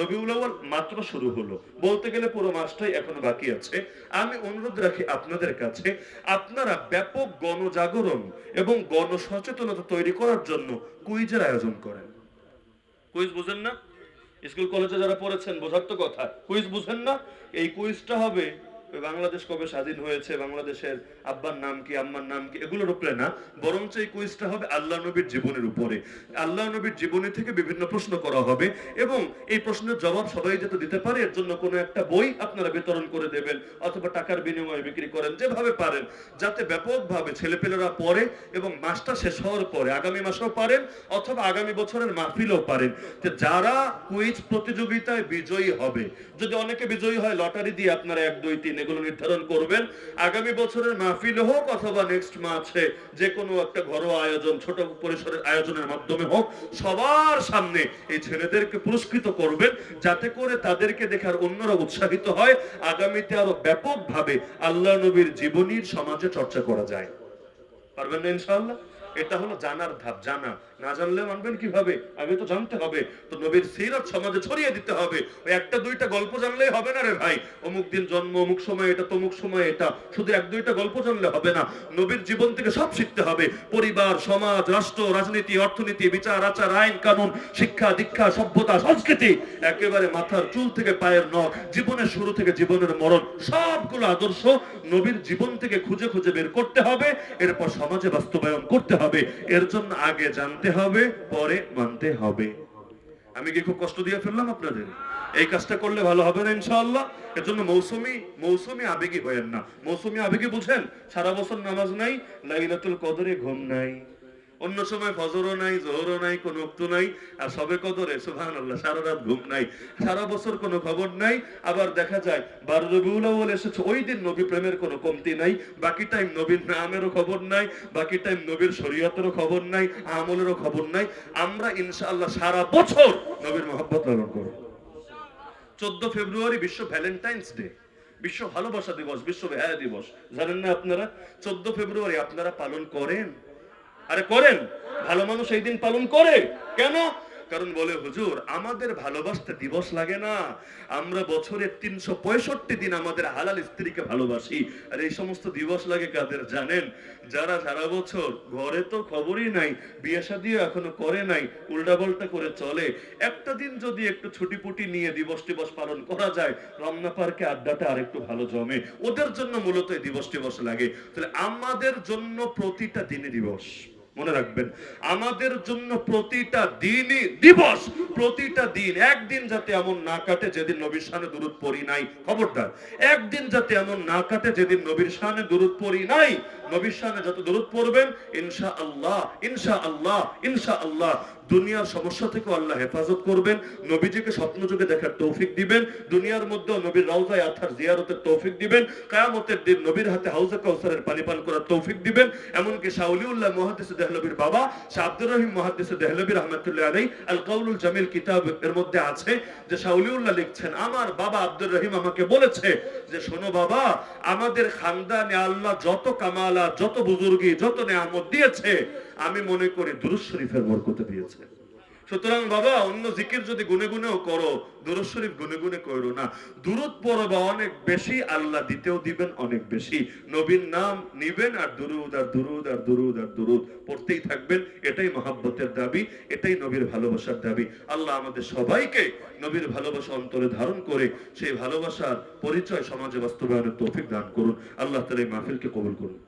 রবিউল আউ্বাল মাত্র শুরু হলো। বলতে গেলে পুরো মাসটাই এখনও বাকি আছে। আমি অনুরোধ রাখি আপনাদের কাছে, আপনারা ব্যাপক গণজাগরণ এবং গণসচেতনতা তৈরি করার জন্য কুইজের আয়োজন করেন। কুইজ বুঝেন না? স্কুল কলেজে যারা পড়েছেন, বোঝার তো কথা। কুইজ বুঝেন না? এই কুইজটা হবে বাংলাদেশ কবে স্বাধীন হয়েছে, বাংলাদেশের আব্বার নাম কি, আম্মার নাম কি এগুলোর উপরে না, বরঞ্চ এই কুইজটা হবে আল্লাহ নবীর জীবনের উপরে। আল্লাহ নবীর জীবনী থেকে বিভিন্ন প্রশ্ন করা হবে এবং এই প্রশ্নের জবাব সবাই যাতে দিতে পারে, এর জন্য কোনো একটা বই আপনারা বিতরণ করে দেবেন অথবা টাকার বিনিময়ে বিক্রি করেন, যেভাবে পারেন, যাতে ব্যাপকভাবে ছেলেপেলেরা পড়ে এবং মাসটা শেষ হওয়ার পরে আগামী মাসেও পারেন অথবা আগামী বছরের মাহফিলও পারেন। যে যারা কুইজ প্রতিযোগিতায় বিজয়ী হবে, যদি অনেকে বিজয়ী হয়, লটারি দিয়ে আপনারা এক, দুই, তিন এগুলো নির্ধারণ করবেন। আগামী বছরের মাহফিল হোক অথবা নেক্সট মাসে যে কোনো একটা ঘরোয়া আয়োজন, ছোট পরিসরের আয়োজনের মাধ্যমে হোক, সবার সামনে এই ছেলেদেরকে পুরস্কৃত করবেন যাতে করে তাদেরকে দেখার অন্যরা উৎসাহিত হয়। আগামীতে আরও ব্যাপকভাবে আল্লাহ নবীর জীবনীর সমাজে চর্চা করা যায়। পারবেন না ইনশাআল্লাহ? এটা হলো জানার ধাপ, জানা। না জানলে মানবেন কীভাবে? আগে তো জানতে হবে। তো নবীর সিরাত সমাজে ছড়িয়ে দিতে হবে। ওই একটা, দুইটা গল্প জানলেই হবে না রে ভাই? অমুক দিন জন্ম, অমুক সময় এটা, তমুক সময় এটা। শুধু এক, দুইটা গল্প জানলে হবে না। নবীর জীবন থেকে সব শিখতে হবে। পরিবার, সমাজ, রাষ্ট্র, রাজনীতি, অর্থনীতি, বিচার, আচার, আইন, কানুন, শিক্ষা, দীক্ষা, সভ্যতা, সংস্কৃতি। একেবারে মাথার চুল থেকে পায়ের নখ, জীবনের শুরু থেকে জীবনের মরণ, সবগুলো আদর্শ নবীর জীবন থেকে খুঁজে খুঁজে বের করতে হবে। এরপর সমাজে বাস্তবায়ন করতে হবে। এর জন্য আগে জানতে হবে, পরে মানতে হবে। আমি কি খুব কষ্ট দিয়ে ফেললাম আপনাদের? এই কাজটা করলে ভালো হবে না ইনশাআল্লাহ। এর জন্য মৌসুমি মৌসুমি আবেগী হয়েন না। মৌসুমি আবেগী বুঝেন, সারা বছর নামাজ নাই, লাইলাতুল কদরে ঘুম নাই। অন্য সময় ফজরও নাই, জোহরও নাই, কোন উক্ত নাই। আর সবে কদরে সুহান আল্লাহ সারা রাত ঘুম নাই। সারা বছর কোনো খবর নাই। আবার দেখা যায় বারো রবিউল আউয়াল এসেছে, ওই দিন নবী প্রেমের কোনো কমতি নাই। বাকি টাইম নবীর নামেরও খবর নাই, বাকি টাইম নবীর শরীয়তেরও খবর নাই, আমলেরও খবর নাই। আমরা ইনশাআল্লাহ সারা বছর নবীর মোহাব্বত লালন করব। চোদ্দ ফেব্রুয়ারি বিশ্ব ভ্যালেন্টাইন্স ডে, বিশ্ব ভালোবাসা দিবস, বিশ্ব বেহায়া দিবস। জানেন না আপনারা? চোদ্দ ফেব্রুয়ারি আপনারা পালন করেন? আরে করেন, ভালো মানুষ এই দিন পালন করে। কেন? কারণ বলে, হুজুর, আমাদের ভালোবাসতে দিবস লাগে না। আমরা বছরের তিনশো পঁয়ষট্টি দিন আমাদের হালাল স্ত্রীকে ভালোবাসি। আর এই সমস্ত দিবস লাগে কাদের জানেন? যারা সারা বছর ঘরে তো খবরই নাই, বিয়ে শাদিও এখনও করে নাই উল্টাপাল্টা করে চলে। একটা দিন যদি একটু ছুটি পুটি নিয়ে দিবস টিবস পালন করা যায়, রমনা পার্কে আড্ডাটা আরেকটু ভালো জমে। ওদের জন্য মূলত এই দিবস টিবস লাগে। তাহলে আমাদের জন্য প্রতিটা দিনে দিবস। মনে রাখবেন, আমাদের জন্য প্রতিটা দিনই দিবস, প্রতিটা দিন, একদিন যাতে এমন না কাটে যেদিন নবীর সামনে দূরত পড়ি নাই। খবরদার, একদিন যাতে এমন না কাটে যেদিন নবীর সামনে দূরত পড়ি নাই নবীর যত দূরত পড়বেন ইনশা আল্লাহ ইনশা আল্লাহ ইনশা আল্লাহ দুনিয়ার সমস্যা থেকে আল্লাহ হেফাজত করবেন, নবীজিকে স্বপ্ন যুগে দেখার তৌফিক দিবেন, দুনিয়ার মধ্যে নবীর রাউজায় আথার জিয়ারতের তৌফিক দিবেন, কায়ামতের দিন নবীর হাতে হাউজে কাউসারের পানি পান করার তৌফিক দিবেন। এমনকি শাউলিউল্লাহ মুহাদ্দিস দেহলবীর বাবা, শাহ আব্দুর রহিম মুহাদ্দিস দেহলবী রহমাতুল্লাহ আলাইহি আল কাউলুল জামিল কিতাব এর মধ্যে আছে যে শাউলিউল্লাহ লিখছেন, আমার বাবা আব্দুর রহিম আমাকে বলেছে যে, শোনো বাবা, আমাদের খানদানে আল্লাহ যত কামালা যত বুজুর্গি, যত নেয়ামত দিয়েছে, আমি মনে করি দুরুজ শরীফের বরকতে দিয়েছে। সুতরাং বাবা, অন্য জিকির যদি গুনে গুনেও করো, দুরুদ শরীফ গুনে গুনে করো না। দুরুদ পড়বা অনেক বেশি, আল্লাহ দিতেও দিবেন অনেক বেশি। নবীর নাম নিবেন আর দুরুদ আর দুরুদ আর দুরুদ আর দুরুদ। পড়তেই থাকবেন, এটাই মহাব্বতের দাবি, এটাই নবীর ভালোবাসার দাবি। আল্লাহ আমাদের সবাইকে নবীর ভালোবাসা অন্তরে ধারণ করে, সেই ভালোবাসার পরিচয় সমাজে বাস্তবায়নের তৌফিক দান করুন। আল্লাহ তালা এই মাহফিলকে কবুল করুন।